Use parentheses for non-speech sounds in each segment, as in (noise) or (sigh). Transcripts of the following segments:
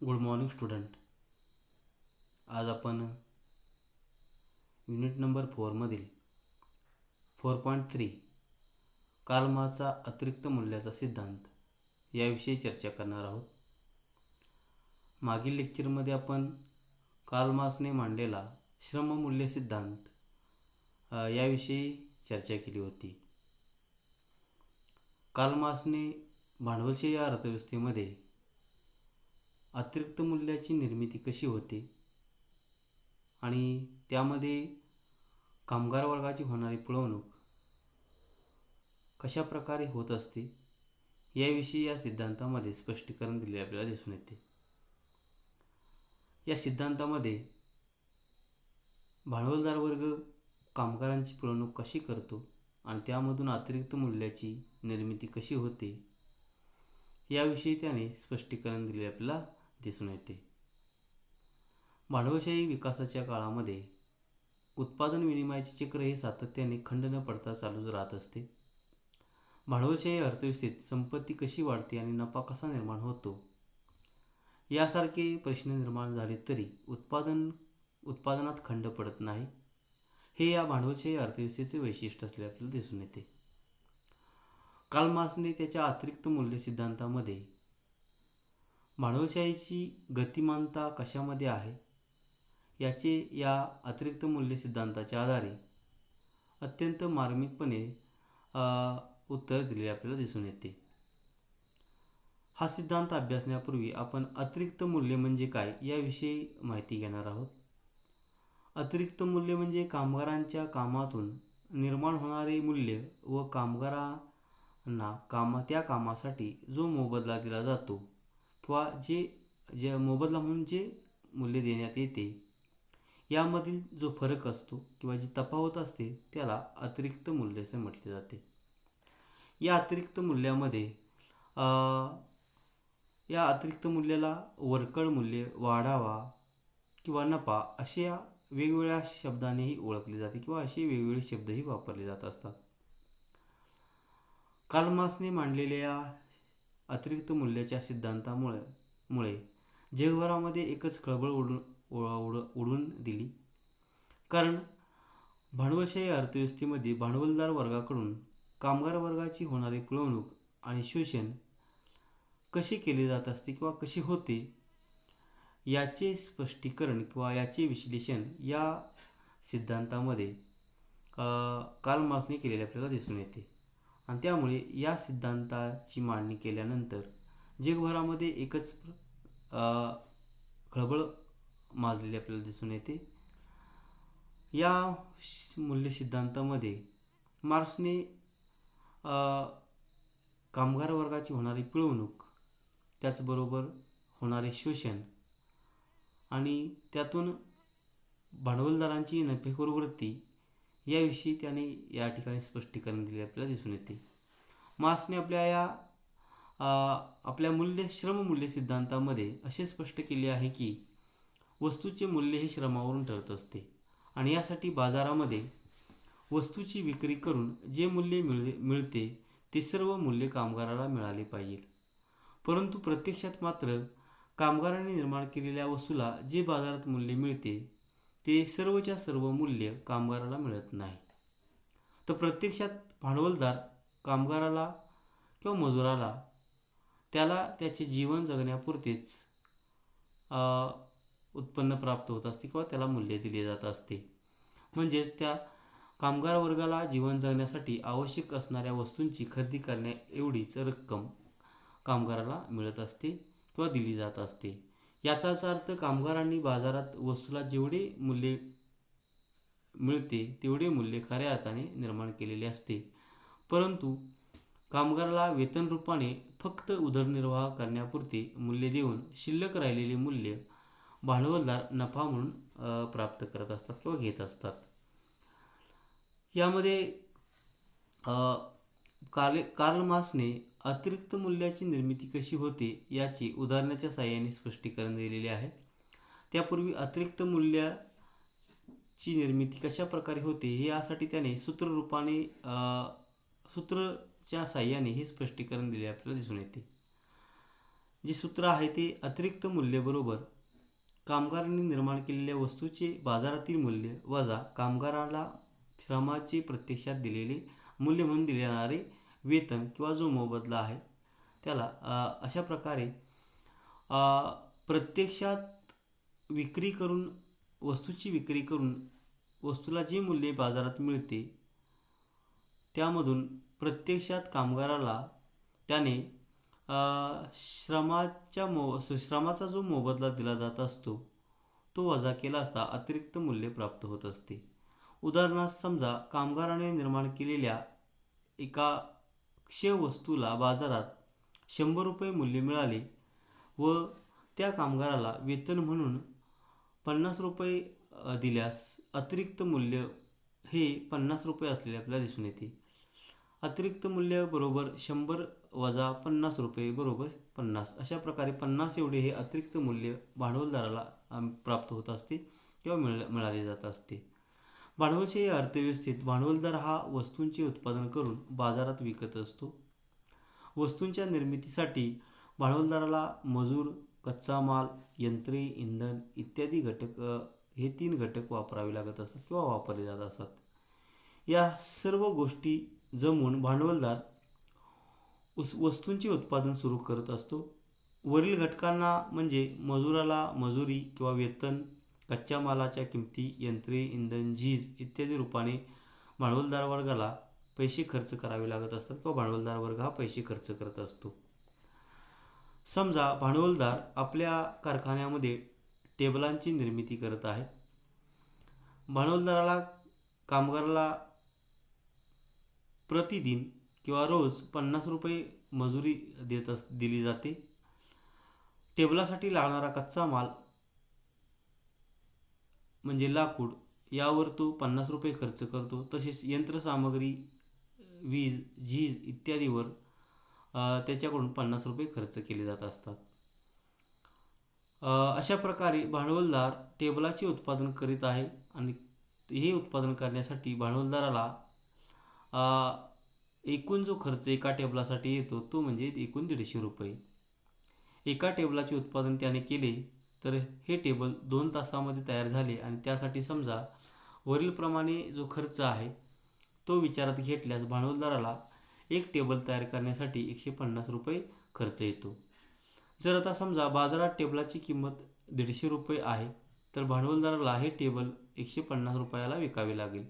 Good morning student. आज आपण unit number फोरमधील फोर पॉईंट थ्री कालमाचा अतिरिक्त मूल्याचा सिद्धांत याविषयी चर्चा करणार आहोत. मागील लेक्चरमध्ये आपण कालमासने मांडलेला श्रममूल्य सिद्धांत याविषयी चर्चा केली होती. कालमासने भांडवलशाही अर्थव्यवस्थेमध्ये अतिरिक्त मूल्याची निर्मिती कशी होते? आणि त्यामध्ये कामगार वर्गाची होणारी पिळवणूक कशा प्रकारे होत असते? याविषयी या सिद्धांतामध्ये स्पष्टीकरण दिले आपल्याला दिसून येते. या सिद्धांतामध्ये भांडवलदार वर्ग कामगारांची पिळवणूक कशी करतो आणि त्यामधून अतिरिक्त मूल्याची निर्मिती कशी होते? याविषयी त्याने स्पष्टीकरण दिले आपल्याला दिसून येते. भांडवलशाही विकासाच्या काळामध्ये उत्पादन विनिमयाचे चक्र हे सातत्याने खंड न पडता चालूच राहत असते. भांडवलशाही अर्थव्यवस्थेत संपत्ती कशी वाढते आणि नफा कसा निर्माण होतो? यासारखे प्रश्न निर्माण झाले तरी उत्पादन उत्पादनात खंड पडत नाही. हे या भांडवलशाही अर्थव्यवस्थेचे वैशिष्ट्य असले आपल्याला दिसून येते. कालमासने मार्क्सने त्याच्या अतिरिक्त मूल्य सिद्धांतामध्ये मानवशाहीची गतिमानता कशामध्ये आहे? याचे या अतिरिक्त मूल्य सिद्धांताच्या आधारे अत्यंत मार्मिकपणे उत्तर दिले आपल्याला दिसून येते. हा सिद्धांत अभ्यासण्यापूर्वी आपण अतिरिक्त मूल्य म्हणजे काय याविषयी माहिती घेणार आहोत. अतिरिक्त मूल्य म्हणजे कामगारांच्या कामातून निर्माण होणारे मूल्य व कामगारांना कामा त्या कामासाठी जो मोबदला दिला जातो किंवा जे जे मोबदला म्हणून जे मूल्य देण्यात येते यामधील जो फरक असतो किंवा जी तफावत असते त्याला अतिरिक्त मूल्य असे म्हटले जाते. या अतिरिक्त मूल्यामध्ये या अतिरिक्त मूल्याला वरकड मूल्य वाढावा किंवा नफा असे या वेगवेगळ्या शब्दानेही ओळखले जाते किंवा असे वेगवेगळे शब्दही वापरले जात असतात. कालमासने मांडलेल्या या अतिरिक्त मूल्याच्या सिद्धांतामुळे मुळे जगभरामध्ये एकच खळबळ उडून उड उडून दिली. कारण भांडवलशाही अर्थव्यवस्थेमध्ये भांडवलदार वर्गाकडून कामगार वर्गाची होणारी पिळवणूक आणि शोषण कसे केले जात असते किंवा कसे होते याचे स्पष्टीकरण किंवा याचे विश्लेषण या सिद्धांतामध्ये काल कार्ल मार्क्सने केलेले आपल्याला दिसून येते. आणि त्यामुळे या सिद्धांताची मांडणी केल्यानंतर जगभरामध्ये एकच खळबळ माजलेली आपल्याला दिसून येते. या श- मूल्य सिद्धांतामध्ये मार्क्सने कामगार वर्गाची होणारी पिळवणूक त्याचबरोबर होणारे शोषण आणि त्यातून भांडवलदारांची नफेखोर वृत्ती याविषयी त्याने या ठिकाणी स्पष्टीकरण दिले आपल्याला दिसून येते. मार्क्सने आपल्या या आपल्या मूल्य श्रममूल्य सिद्धांतामध्ये असे स्पष्ट केले आहे की वस्तूचे मूल्य हे श्रमावरून ठरत असते आणि यासाठी बाजारामध्ये वस्तूची विक्री करून जे मूल्य मिळ मिळते ते सर्व मूल्य कामगाराला मिळाले पाहिजे. परंतु प्रत्यक्षात मात्र कामगारांनी निर्माण केलेल्या वस्तूला जे बाजारात मूल्य मिळते ते सर्वच्या सर्व मूल्य कामगाराला मिळत नाही. तर प्रत्यक्षात भांडवलदार कामगाराला किंवा मजुराला त्याला त्याचे जीवन जगण्यापुरतेच उत्पन्न प्राप्त होत असते किंवा त्याला मूल्य दिले जात असते. म्हणजेच त्या कामगार वर्गाला जीवन जगण्यासाठी आवश्यक असणाऱ्या वस्तूंची खरेदी करण्या एवढीच रक्कम कामगाराला मिळत असते किंवा दिली जात असते. याचाच अर्थ कामगारांनी बाजारात वस्तूला जेवढे मूल्य मिळते तेवढे मूल्य खऱ्या अर्थाने निर्माण केलेले असते. परंतु कामगाराला वेतन रूपाने फक्त उदरनिर्वाह करण्यापुरते मूल्य देऊन शिल्लक राहिलेले मूल्य भांडवलदार नफा म्हणून प्राप्त करत असतात किंवा घेत असतात. यामध्ये कार्ल कार्ल मार्क्सने अतिरिक्त मूल्याची निर्मिती कशी होते याची उदाहरणाच्या साहाय्याने स्पष्टीकरण दिलेले आहे. त्यापूर्वी अतिरिक्त मूल्याची निर्मिती कशा प्रकारे होते हे यासाठी त्याने सूत्ररूपाने सूत्रच्या साहाय्याने हे स्पष्टीकरण दिले आपल्याला दिसून येते. जे सूत्र आहे ते अतिरिक्त मूल्यबरोबर कामगारांनी निर्माण केलेल्या वस्तूचे बाजारातील मूल्य वजा कामगाराला श्रमाचे प्रत्यक्षात दिलेले मूल्य म्हणून दिले जाणारे वेतन किंवा जो मोबदला आहे त्याला अशा प्रकारे प्रत्यक्षात विक्री करून वस्तूची विक्री करून वस्तूला जे मूल्य बाजारात मिळते त्यामधून प्रत्यक्षात कामगाराला त्याने श्रमाच्या मो श्रमाचा जो मोबदला दिला जात असतो तो वजा केला असता अतिरिक्त मूल्य प्राप्त होत असते. उदाहरणार्थ समजा कामगाराने निर्माण केलेल्या एका क्षय वस्तूला बाजारात शंभर रुपये मूल्य मिळाले व त्या कामगाराला वेतन म्हणून पन्नास रुपये दिल्यास अतिरिक्त मूल्य हे पन्नास रुपये असलेले आपल्याला दिसून येते. अतिरिक्त मूल्य बरोबर शंभर वजा पन्नास रुपये बरोबर पन्नास. अशा प्रकारे पन्नास एवढे हे अतिरिक्त मूल्य भांडवलदाराला प्राप्त होत असते किंवा मिळ मिळाले जात असते. भांडवलशाही अर्थव्यवस्थेत भांडवलदार हा वस्तूंचे उत्पादन करून बाजारात विकत असतो. वस्तूंच्या निर्मितीसाठी भांडवलदाराला मजूर कच्चा माल यंत्रे इंधन इत्यादी घटक हे तीन घटक वापरावे लागत असतात किंवा वापरले जात असतात या सर्व गोष्टी जमवून भांडवलदार उस वस्तूंचे उत्पादन सुरू करत असतो. वरील घटकांना म्हणजे मजुराला मजुरी किंवा वेतन कच्च्या मालाच्या किमती यंत्रे इंधन झीज इत्यादी रूपाने भांडवलदार वर्गाला पैसे खर्च करावे लागत असतात किंवा भांडवलदार वर्ग हा पैसे खर्च करत असतो. समजा भांडवलदार आपल्या कारखान्यामध्ये टेबलांची निर्मिती करत आहे. भांडवलदाराला कामगाराला प्रतिदिन किंवा रोज पन्नास रुपये मजुरी देत अस दिली जाते. टेबलासाठी लागणारा कच्चा माल म्हणजे लाकूड यावर तो पन्नास रुपये खर्च करतो. तसेच यंत्रसामग्री वीज झीज इत्यादीवर त्याच्याकडून पन्नास रुपये खर्च केले जात असतात. अशा प्रकारे भांडवलदार टेबलाचे उत्पादन करीत आहे आणि हे उत्पादन करण्यासाठी भांडवलदाराला एकूण जो खर्च एका टेबलासाठी येतो तो म्हणजे एकूण दीडशे रुपये. एका टेबलाचे उत्पादन त्याने केले तर हे टेबल दोन तासामध्ये तयार झाले आणि त्यासाठी समजा वरीलप्रमाणे जो खर्च आहे तो विचारात घेतल्यास भांडवलदाराला एक टेबल तयार करण्यासाठी एकशे पन्नास रुपये खर्च येतो. जर आता समजा बाजारात टेबलाची किंमत दीडशे रुपये आहे तर भांडवलदाराला हे टेबल एकशे पन्नास रुपयाला विकावे लागेल.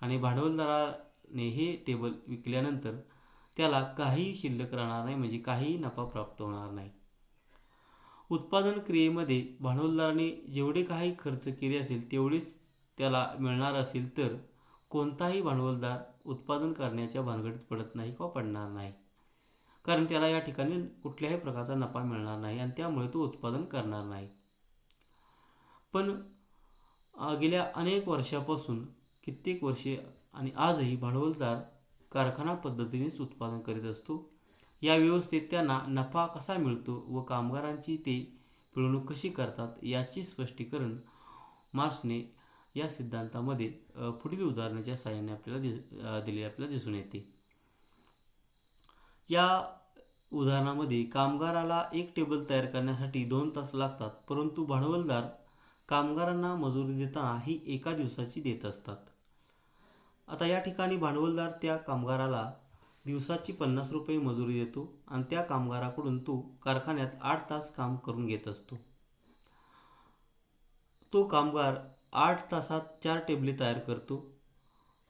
आणि भांडवलदाराने हे टेबल विकल्यानंतर त्याला काहीही शिल्लक राहणार नाही म्हणजे काहीही नफा प्राप्त होणार नाही. उत्पादन क्रियेमध्ये भांडवलदाराने जेवढे काही खर्च केले असेल तेवढेच त्याला मिळणार असेल तर कोणताही भांडवलदार उत्पादन करण्याच्या भानगडीत पडत नाही किंवा पडणार नाही. कारण त्याला या ठिकाणी कुठल्याही प्रकारचा नफा मिळणार नाही आणि त्यामुळे तो उत्पादन करणार नाही. पण गेल्या अनेक वर्षापासून कित्येक वर्षे आणि आजही भांडवलदार कारखाना पद्धतीनेच उत्पादन करीत असतो. या व्यवस्थेत त्यांना नफा कसा मिळतो व कामगारांची ते पिळवणूक कशी करतात याचे स्पष्टीकरण मार्क्सने या सिद्धांतामध्ये पुढील उदाहरणाच्या साहाय्याने आपल्याला दि दिलेले आपल्याला दिसून येते. या उदाहरणामध्ये कामगाराला एक टेबल तयार करण्यासाठी दोन तास लागतात परंतु भांडवलदार कामगारांना मजुरी देताना ही एका दिवसाची देत असतात. आता या ठिकाणी भांडवलदार त्या कामगाराला दिवसाची पन्नास रुपये मजुरी देतो आणि त्या कामगाराकडून तो कारखान्यात आठ तास काम करून घेत असतो. तो कामगार आठ तासात चार टेबले तयार करतो.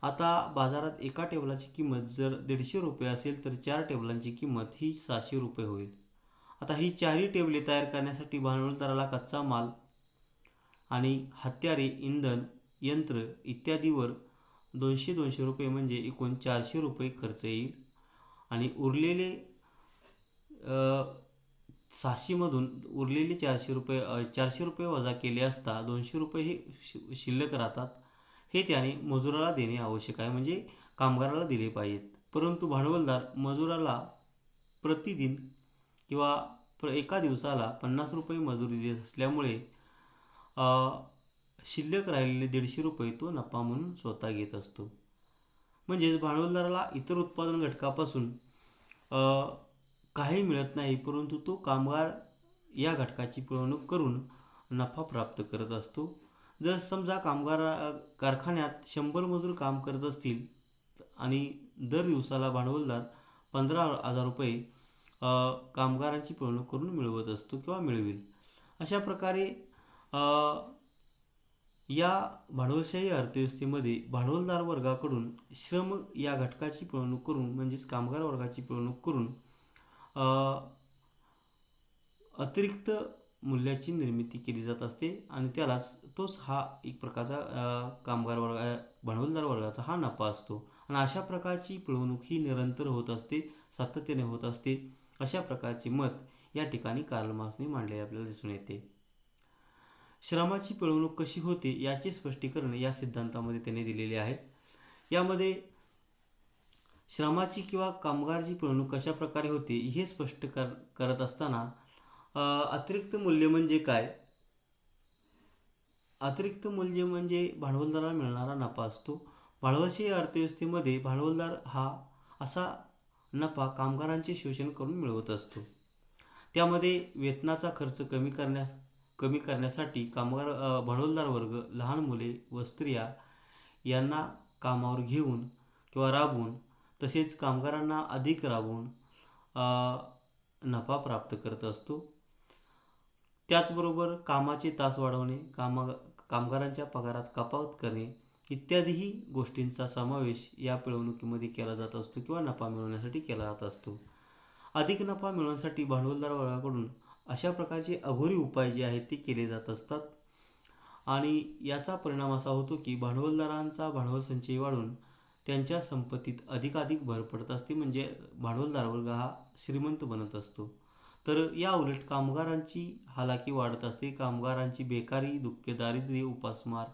आता बाजारात एका टेबलाची किंमत जर दीडशे रुपये असेल तर चार टेबलांची किंमत ही सहाशे रुपये होईल. आता ही चारही टेबले तयार करण्यासाठी भांडवलदाराला कच्चा माल आणि हत्यारे इंधन यंत्र इत्यादीवर दोनशे दोनशे रुपये म्हणजे एकूण चारशे रुपये खर्च येईल. आणि उरलेले सहाशेमधून उरलेले चारशे रुपये चारशे रुपये वजा केले असता दोनशे रुपये हे शि शिल्लक राहतात. हे त्याने मजुराला देणे आवश्यक आहे म्हणजे कामगाराला दिले पाहिजेत. परंतु भांडवलदार मजुराला प्रतिदिन किंवा प्र एका दिवसाला पन्नास रुपये मजुरी देत असल्यामुळे शिल्लक राहिलेले दीडशे रुपये तो नफा म्हणून स्वतः घेत असतो. म्हणजेच भांडवलदाराला इतर उत्पादन घटकापासून काही मिळत नाही परंतु तो कामगार या घटकाची पिळवणूक करून नफा प्राप्त करत असतो. जर समजा कामगार कारखान्यात शंभर मजूर काम करत असतील आणि दर दिवसाला भांडवलदार पंधरा हजार रुपये कामगारांची पिळवणूक करून मिळवत असतो किंवा मिळवेल. अशा प्रकारे या भांडवलशाही अर्थव्यवस्थेमध्ये भांडवलदार वर्गाकडून श्रम या घटकाची पिळवणूक करून म्हणजेच कामगार वर्गाची पिळवणूक करून अतिरिक्त मूल्याची निर्मिती केली जात असते आणि त्यालाच तोच हा एक प्रकारचा कामगार वर्ग भांडवलदार वर्गाचा हा नफा असतो. आणि अशा प्रकारची पिळवणूक ही निरंतर होत असते सातत्याने होत असते. अशा प्रकारचे मत या ठिकाणी कार्ल मार्क्सने मांडलेले आपल्याला दिसून येते. श्रमाची पिळवणूक कशी होते याचे स्पष्टीकरण या सिद्धांतामध्ये त्याने दिलेले आहे. यामध्ये श्रमाची किंवा कामगारची पिळवणूक कशा प्रकारे होते हे स्पष्ट कर करत असताना अतिरिक्त मूल्य म्हणजे काय? अतिरिक्त मूल्य म्हणजे भांडवलदाराला मिळणारा नफा असतो. भांडवलशाही अर्थव्यवस्थेमध्ये भांडवलदार हा असा नफा कामगारांचे शोषण करून मिळवत असतो. त्यामध्ये वेतनाचा खर्च कमी करण्यास कमी करण्यासाठी कामगार भांडवलदार वर्ग लहान मुले व स्त्रिया यांना कामावर घेऊन किंवा राबवून तसेच कामगारांना अधिक राबवून नफा प्राप्त करत असतो. त्याचबरोबर कामाचे तास वाढवणे कामा कामगारांच्या पगारात कपात करणे इत्यादीही गोष्टींचा समावेश या पिळवणुकीमध्ये केला जात असतो किंवा नफा मिळवण्यासाठी केला जात असतो. अधिक नफा मिळवण्यासाठी भांडवलदार वर्गाकडून अशा प्रकारचे अघोरी उपाय जे आहेत ते केले जात असतात. आणि याचा परिणाम असा होतो की भांडवलदारांचा भांडवल संचय वाढून त्यांच्या संपत्तीत अधिकाधिक भर पडत असते. म्हणजे भांडवलदार वर्ग हा श्रीमंत बनत असतो. तर या उलट कामगारांची हालाकी वाढत असते. कामगारांची बेकारी दुःख दारिद्र्य उपासमार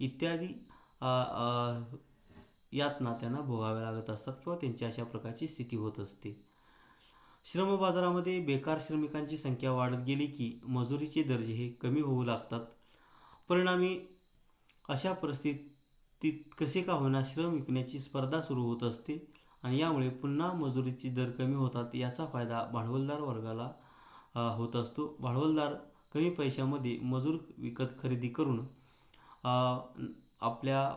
इत्यादी यातना त्यांना भोगाव्या लागत असतात किंवा त्यांची अशा प्रकारची स्थिती होत असते. श्रम बाजारामध्ये बेकार श्रमिकांची संख्या वाढत गेली की मजुरीचे दर्जे हे कमी होऊ लागतात. परिणामी अशा परिस्थितीत कसे का होईना श्रम विकण्याची स्पर्धा सुरू होत असते आणि यामुळे पुन्हा मजुरीचे दर कमी होतात याचा फायदा भांडवलदार वर्गाला होत असतो. भांडवलदार कमी पैशामध्ये मजूर विकत खरेदी करून आपल्या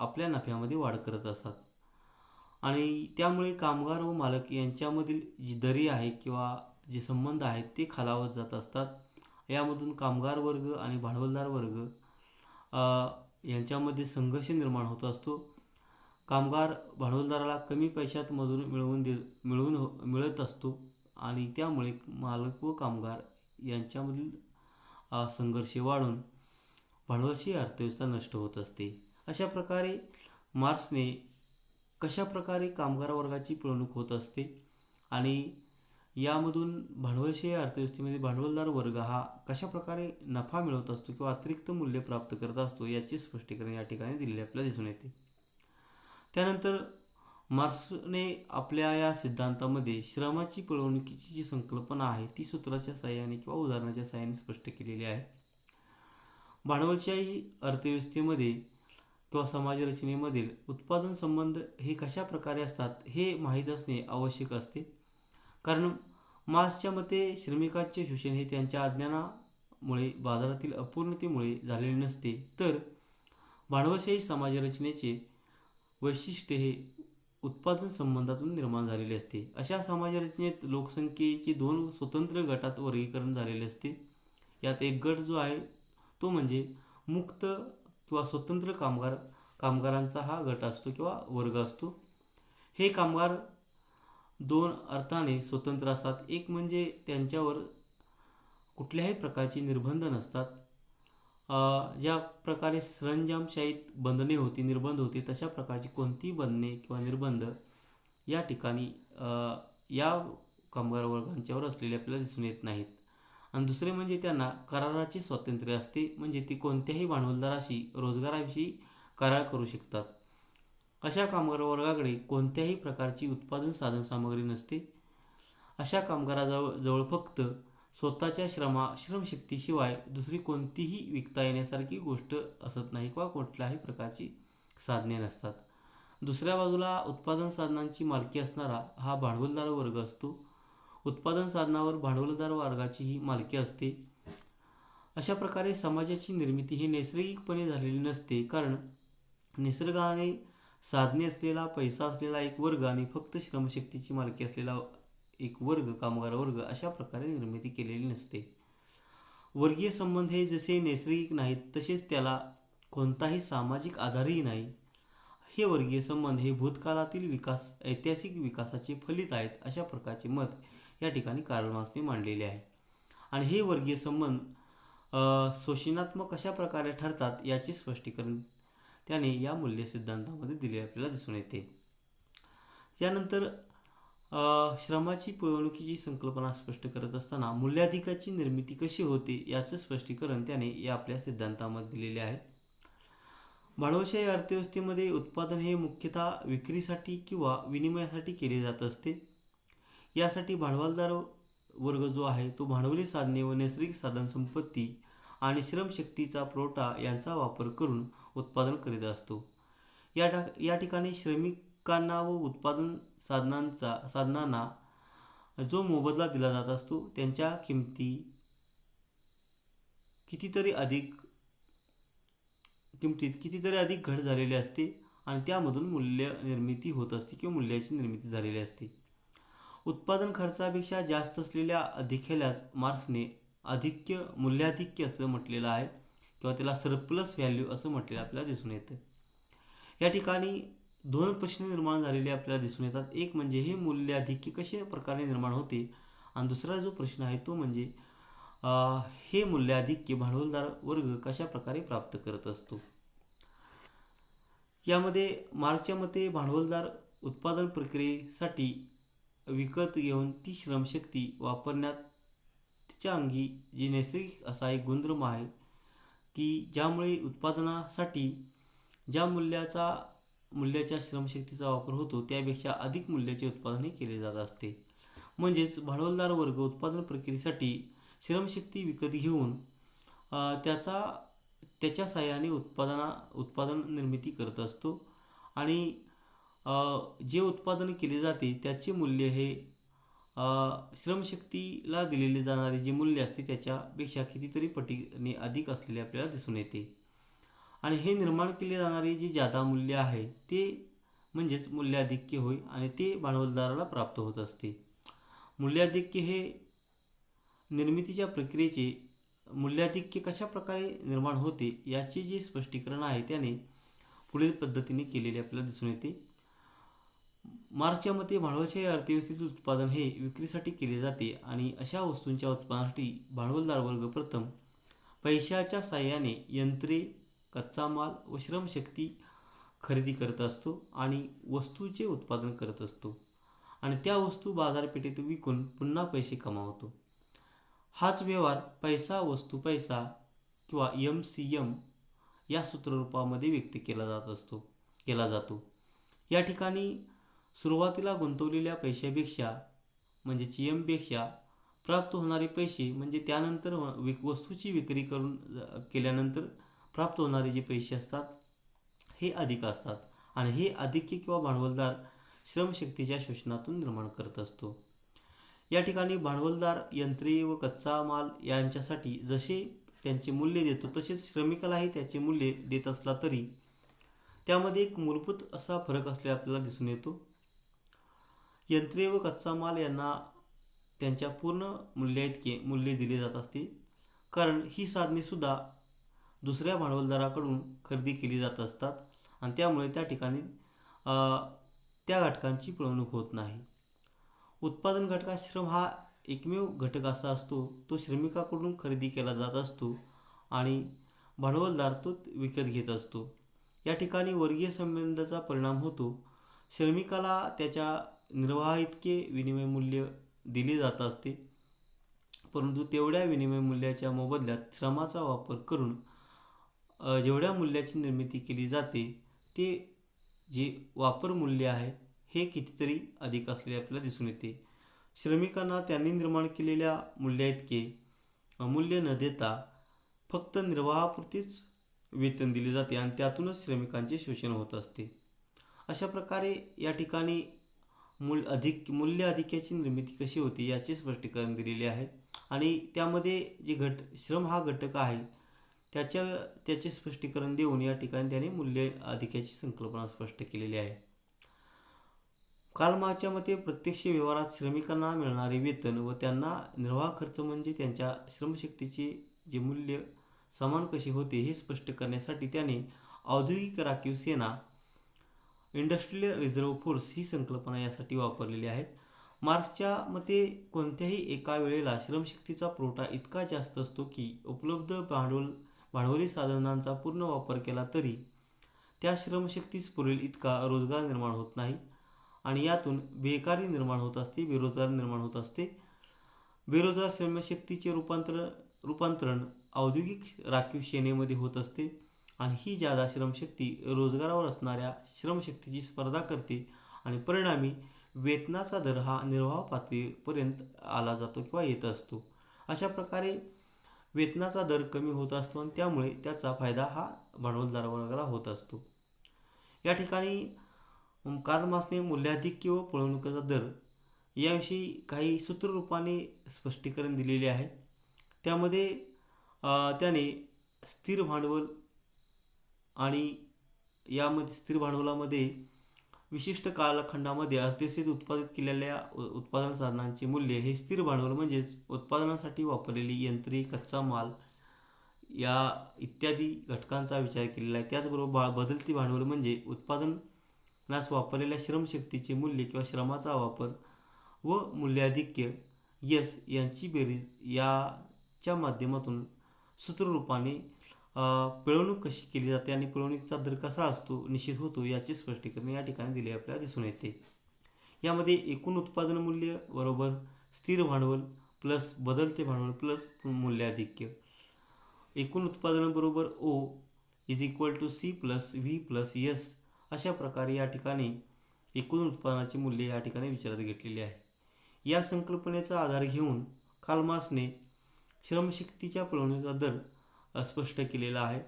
आपल्या नफ्यामध्ये वाढ करत असतात. आणि त्यामुळे कामगार व मालक यांच्यामधील जी दरी आहे किंवा जे संबंध आहेत ते खालावत जात असतात. यामधून कामगार वर्ग आणि भांडवलदार वर्ग यांच्यामध्ये संघर्ष निर्माण होत असतो. कामगार भांडवलदाराला कमी पैशात मजूर मिळवून दे मिळवून हो मिळत असतो आणि त्यामुळे मालक व कामगार यांच्यामधील संघर्ष वाढून भांडवलशी अर्थव्यवस्था नष्ट होत असते. अशा प्रकारे मार्क्सने कशा प्रकारे कामगार वर्गाची पिळवणूक होत असते? आणि यामधून भांडवलशाही अर्थव्यवस्थेमध्ये भांडवलदार वर्ग हा कशा प्रकारे नफा मिळवत असतो किंवा अतिरिक्त मूल्य प्राप्त करत असतो याचे स्पष्टीकरण या ठिकाणी दिलेले आपल्याला दिसून येते. त्यानंतर मार्क्सने आपल्या या सिद्धांतामध्ये श्रमाची पिळवणुकीची जी संकल्पना आहे ती सूत्राच्या साहाय्याने किंवा उदाहरणाच्या साहाय्याने स्पष्ट केलेली आहे. भांडवलशाही अर्थव्यवस्थेमध्ये किंवा समाज रचनेमधील उत्पादन संबंध हे कशा प्रकारे असतात हे माहीत असणे आवश्यक असते. कारण मार्क्सच्या मते श्रमिकांचे शोषण हे त्यांच्या अज्ञानामुळे बाजारातील अपूर्णतेमुळे झालेले नसते. तर भांडवलशाही समाज रचनेचे वैशिष्ट्य हे उत्पादन संबंधातून निर्माण झालेले असते. अशा समाज रचनेत लोकसंख्येचे दोन स्वतंत्र गटात वर्गीकरण झालेले असते. यात एक गट जो आहे तो म्हणजे मुक्त किंवा स्वतंत्र कामगार कामगारांचा हा गट असतो किंवा वर्ग असतो. हे कामगार दोन अर्थाने स्वतंत्र असतात. एक म्हणजे त्यांच्यावर कुठल्याही प्रकारची निर्बंध नसतात. ज्या प्रकारे सरंजामशाहीत बंधने होती निर्बंध होते तशा प्रकारची कोणतीही बंधने किंवा निर्बंध या ठिकाणी या कामगार वर्गांच्यावर असलेले आपल्याला दिसून येत नाहीत. आणि दुसरे म्हणजे त्यांना कराराचे स्वातंत्र्य असते म्हणजे ती कोणत्याही भांडवलदाराशी रोजगाराविषयी करार करू शकतात. अशा कामगार वर्गाकडे कोणत्याही प्रकारची उत्पादन साधन सामग्री नसते. अशा कामगाराजवळ जवळ फक्त स्वतःच्या श्रमा श्रमशक्तीशिवाय दुसरी कोणतीही विकता येण्यासारखी गोष्ट असत नाही किंवा कुठल्याही प्रकारची साधने नसतात. दुसऱ्या बाजूला उत्पादन साधनांची मालकी असणारा हा भांडवलदार वर्ग असतो. उत्पादन साधनावर भांडवलदार वर्गाची ही मालकी असते. अशा प्रकारे समाजाची निर्मिती ही नैसर्गिकपणे झालेली नसते कारण निसर्गाने साधने असलेला पैसा असलेला एक वर्ग आणि फक्त श्रमशक्तीची मालकी असलेला एक वर्ग कामगार वर्ग अशा प्रकारे निर्मिती केलेली नसते. वर्गीय संबंध हे जसे नैसर्गिक नाहीत तसेच त्याला कोणताही सामाजिक आधारही नाही. हे वर्गीय संबंध हे भूतकाळातील विकास ऐतिहासिक विकासाचे फलित आहेत अशा प्रकारचे मत या ठिकाणी कार्ल मार्क्सने मांडलेले आहे. आणि हे वर्गीय संबंध शोषणात्मक कशा प्रकारे ठरतात याचे स्पष्टीकरण त्याने या मूल्य सिद्धांतामध्ये दिले आपल्याला दिसून येते. यानंतर श्रमाची पिळवणुकीची संकल्पना स्पष्ट करत असताना मूल्याधिकाची निर्मिती कशी होते याचं स्पष्टीकरण त्याने या आपल्या सिद्धांतामध्ये दिलेले आहे. भांडवलशाही अर्थव्यवस्थेमध्ये उत्पादन हे मुख्यतः विक्रीसाठी किंवा विनिमयासाठी केले जात असते. यासाठी भांडवलदार वर्ग जो आहे तो भांडवली साधने व नैसर्गिक साधनसंपत्ती आणि श्रमशक्तीचा पुरवठा यांचा वापर करून उत्पादन करीत असतो. या ठा या ठिकाणी श्रमिकांना व उत्पादन साधनांचा साधनांना जो मोबदला दिला जात असतो त्यांच्या किमती कितीतरी अधिक किमतीत कितीतरी अधिक घट झालेली असते आणि त्यामधून मूल्य निर्मिती होत असते किंवा मूल्याची निर्मिती झालेली असते. उत्पादन खर्चापेक्षा जास्त असलेल्या अधिक्यालाच मार्क्सने अधिक्य मूल्याधिक्य असं म्हटलेलं आहे किंवा त्याला सरप्लस व्हॅल्यू असं म्हटलेलं आपल्याला दिसून येतं. या ठिकाणी दोन प्रश्न निर्माण झालेले आपल्याला दिसून येतात. एक म्हणजे हे मूल्याधिक्य कशा प्रकारे निर्माण होते? आणि दुसरा जो प्रश्न आहे तो म्हणजे हे मूल्याधिक्य भांडवलदार वर्ग कशा प्रकारे प्राप्त करत असतो? यामध्ये मार्चच्या मते भांडवलदार उत्पादन प्रक्रियेसाठी विकत घेऊन ती श्रमशक्ती वापरण्यात तिच्या अंगी जी नैसर्गिक असा एक गुणधर्म आहे की ज्यामुळे उत्पादनासाठी ज्या मूल्याचा मूल्याच्या श्रमशक्तीचा वापर होतो त्यापेक्षा अधिक मूल्याचे उत्पादनही केले जात असते. म्हणजेच भांडवलदार वर्ग उत्पादन प्रक्रियेसाठी श्रमशक्ती विकत घेऊन त्याचा त्याच्या साहाय्याने उत्पादना उत्पादन निर्मिती करत असतो आणि जे उत्पादन केले जाते त्याचे मूल्य हे श्रमशक्तीला दिलेले जाणारे जे मूल्य असते त्याच्यापेक्षा कितीतरी पटीने अधिक असलेले आपल्याला दिसून येते. आणि हे निर्माण केले जाणारे जे जादा मूल्य आहे ते म्हणजेच मूल्याधिक्य होय आणि ते भांडवलदाराला प्राप्त होत असते. मूल्याधिक्य हे निर्मितीच्या प्रक्रियेचे मूल्याधिक्य कशा प्रकारे निर्माण होते याचे जे स्पष्टीकरण आहे त्याने पुढील पद्धतीने केलेले आपल्याला दिसून येते. मार्चच्या मते भांडवलशाही अर्थव्यवस्थेतील उत्पादन हे विक्रीसाठी केले जाते आणि अशा वस्तूंच्या उत्पादनासाठी भांडवलदार वर्ग प्रथम पैशाच्या साहाय्याने यंत्रे कच्चा माल व श्रमशक्ती खरेदी करत असतो आणि वस्तूचे उत्पादन करत असतो आणि त्या वस्तू बाजारपेठेत विकून पुन्हा पैसे कमावतो. हाच व्यवहार पैसा वस्तू पैसा किंवा यम सी यम या सूत्ररूपामध्ये व्यक्त केला जात असतो केला जातो. या ठिकाणी सुरुवातीला गुंतवलेल्या पैशापेक्षा म्हणजे ची एमपेक्षा प्राप्त होणारे पैसे म्हणजे त्यानंतर विक वस्तूची विक्री करून केल्यानंतर प्राप्त होणारे जे पैसे असतात हे अधिक असतात. आणि हे अधिक्य किंवा भांडवलदार श्रमशक्तीच्या शोषणातून निर्माण करत असतो. या ठिकाणी भांडवलदार यंत्रे व कच्चा माल यांच्यासाठी जसे त्यांचे मूल्य देतो तसेच श्रमिकालाही त्याचे मूल्य देत असला तरी त्यामध्ये एक मूलभूत असा फरक असल्या आपल्याला दिसून येतो. यंत्रे व कच्चा माल यांना त्यांच्या पूर्ण मूल्याइतके मूल्य दिले जात असते. कारण ही साधनेसुद्धा दुसऱ्या भांडवलदाराकडून खरेदी केली जात असतात आणि त्यामुळे त्या ठिकाणी त्या घटकांची पिळवणूक होत नाही. उत्पादन घटकात श्रम हा एकमेव घटक असा असतो तो श्रमिकाकडून खरेदी केला जात असतो आणि भांडवलदार तो विकत घेत असतो. या ठिकाणी वर्गीय संबंधाचा परिणाम होतो. श्रमिकाला त्याच्या निर्वाहाइतके विनिमय मूल्य दिले जात असते. परंतु तेवढ्या विनिमय मूल्याच्या मोबदल्यात श्रमाचा वापर करून जेवढ्या मूल्याची निर्मिती केली जाते ते जे वापर मूल्य आहे हे कितीतरी अधिक असलेले आपल्याला दिसून येते. श्रमिकांना त्यांनी निर्माण केलेल्या मूल्याइतके मूल्य न देता फक्त निर्वाहापुरतीच वेतन दिले जाते आणि त्यातूनच श्रमिकांचे शोषण होत असते. अशा प्रकारे या ठिकाणी मूल अधिक मूल्य अधिक्याची निर्मिती कशी होते याचे स्पष्टीकरण दिलेले आहे. आणि त्यामध्ये जे घट श्रम हा घटक आहे त्याच्या त्याचे स्पष्टीकरण देऊन या ठिकाणी त्याने मूल्य अधिकाची संकल्पना स्पष्ट केलेली आहे. कालमाच्या मते प्रत्यक्ष व्यवहारात श्रमिकांना मिळणारे वेतन व त्यांना निर्वाह खर्च म्हणजे त्यांच्या श्रमशक्तीचे जे मूल्य समान कसे होते हे स्पष्ट करण्यासाठी त्याने औद्योगिक राखीव सेना इंडस्ट्रियल रिझर्व्ह फोर्स ही संकल्पना यासाठी वापरलेली आहे. मार्क्सच्या मते कोणत्याही एका वेळेला श्रमशक्तीचा पुरवठा इतका जास्त असतो की उपलब्ध भांडवल भांडवली साधनांचा पूर्ण वापर केला तरी त्या श्रमशक्तीस पुरेल इतका रोजगार निर्माण होत नाही. आणि यातून बेकारी निर्माण होत असते बेरोजगार निर्माण होत असते. बेरोजगार श्रमशक्तीचे रूपांतर रूपांतरण औद्योगिक राखीव सेनेमध्ये होत असते. आणि ही जादा श्रमशक्ती रोजगारावर असणाऱ्या श्रमशक्तीची स्पर्धा करते आणि परिणामी वेतनाचा दर हा निर्वाह पातळीपर्यंत आला जातो किंवा येत असतो. अशा प्रकारे वेतनाचा दर कमी होत असतो आणि त्यामुळे त्याचा फायदा हा भांडवलदार वर्गाला होत असतो. या ठिकाणी कार्मासने मूल्याधिक किंवा पळवणुकीचा दर याविषयी काही सूत्ररूपाने स्पष्टीकरण दिलेले आहे. त्यामध्ये त्याने स्थिर भांडवल आणि यामध्ये स्थिर भांडवलामध्ये विशिष्ट कालखंडामध्ये अर्थव्यवस्थेत उत्पादित केलेल्या उत्पादन साधनांचे मूल्य हे स्थिर भांडवल म्हणजेच उत्पादनासाठी वापरलेली यंत्रे कच्चा माल या इत्यादी घटकांचा विचार केलेला आहे. त्याचबरोबर बा बदलती भांडवल म्हणजे उत्पादनास वापरलेल्या श्रमशक्तीचे मूल्य किंवा श्रमाचा वापर व मूल्याधिक्य यस यांची बेरीज याच्या माध्यमातून सूत्ररूपाने पिळवणूक कशी केली जाते आणि पिळवणुकीचा दर कसा असतो निश्चित होतो याचे स्पष्टीकरण या ठिकाणी दिले आपल्याला दिसून येते. यामध्ये एकूण उत्पादन मूल्य बरोबर स्थिर भांडवल प्लस बदलते भांडवल प्लस मूल्याधिक्य. एकूण उत्पादनाबरोबर O is equal to C plus V plus S अशा प्रकारे या ठिकाणी एकूण उत्पादनाचे मूल्य या ठिकाणी विचारात घेतलेले आहे. या संकल्पनेचा आधार घेऊन कालमासने श्रमशक्तीच्या पिळवणुकीचा दर स्पष्ट केलेला आहे.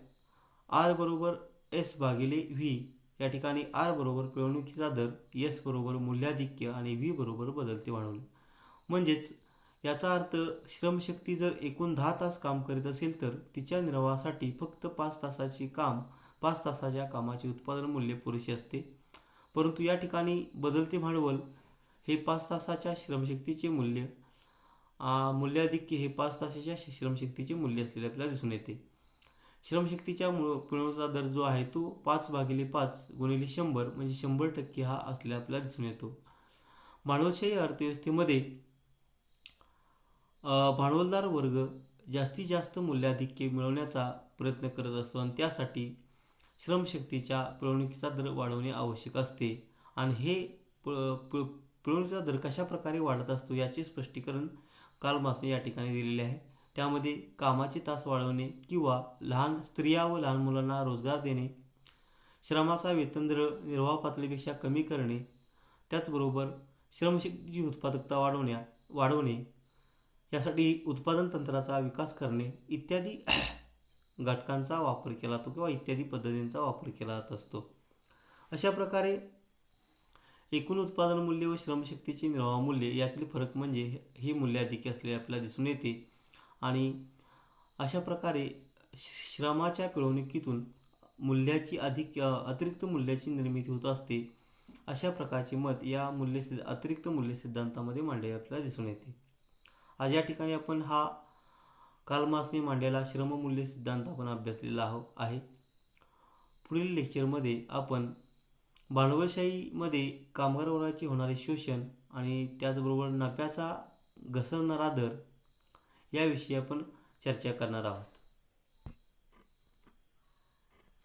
आर बरोबर एस भागिले व्ही. या ठिकाणी आर बरोबर पिळवणुकीचा दर एस बरोबर मूल्याधिक्य आणि व्ही बरोबर बदलते भांडवल म्हणजेच याचा अर्थ श्रमशक्ती जर एकूण दहा तास काम करीत असेल तर तिच्या निर्वाहासाठी फक्त पाच तासाचे काम पाच तासाच्या कामाचे उत्पादन मूल्य पुरेसे असते. परंतु या ठिकाणी बदलते भांडवल हे पाच तासाच्या श्रमशक्तीचे मूल्य मूल्याधिक्य हे पाच तासाच्या श्रमशक्तीचे मूल्य असलेले आपल्याला दिसून येते. श्रमशक्तीच्या पिळवणीचा दर जो आहे तो पाच भागिले पाच गुणिले शंभर म्हणजे शंभर टक्के हा असलेला आपल्याला दिसून येतो. भांडवलशाही अर्थव्यवस्थेमध्ये भांडवलदार वर्ग जास्तीत जास्त मूल्याधिक्य मिळवण्याचा प्रयत्न करत असतो आणि त्यासाठी श्रमशक्तीच्या पिळवणुकीचा दर वाढवणे आवश्यक असते. आणि हे पिळवणुकीचा दर कशा प्रकारे वाढत असतो याचे स्पष्टीकरण कालपासून या ठिकाणी दिलेले आहे. त्यामध्ये कामाचे तास वाढवणे किंवा लहान स्त्रिया व लहान मुलांना रोजगार देणे श्रमाचा वेतनदर निर्वाह पातळीपेक्षा कमी करणे त्याचबरोबर श्रमशक्तीची उत्पादकता वाढवण्या वाढवणे यासाठी उत्पादन तंत्राचा विकास करणे इत्यादी (coughs) घटकांचा वापर केला जातो किंवा इत्यादी पद्धतींचा वापर केला जात असतो. अशा प्रकारे एकूण उत्पादन मूल्य व श्रमशक्तीचे निर्वाह मूल्य यातील फरक म्हणजे हे अधिक असलेले आपल्याला दिसून येते. आणि अशा प्रकारे श्रमाच्या पिळवणुकीतून मूल्याची अधिक अतिरिक्त मूल्याची निर्मिती होत असते. अशा प्रकारचे मत या मूल्य सिद्ध अतिरिक्त मूल्य सिद्धांतामध्ये मांडले आपल्याला दिसून येते. आज या ठिकाणी आपण हा कालमासने मांडलेला श्रममूल्य सिद्धांत आपण अभ्यासलेला आहो आहे. पुढील लेक्चरमध्ये आपण भांडवलशाहीमध्ये कामगार वर्गाचे होणारे शोषण आणि त्याचबरोबर नफ्याचा घसरणारा दर याविषयी आपण चर्चा करणार आहोत.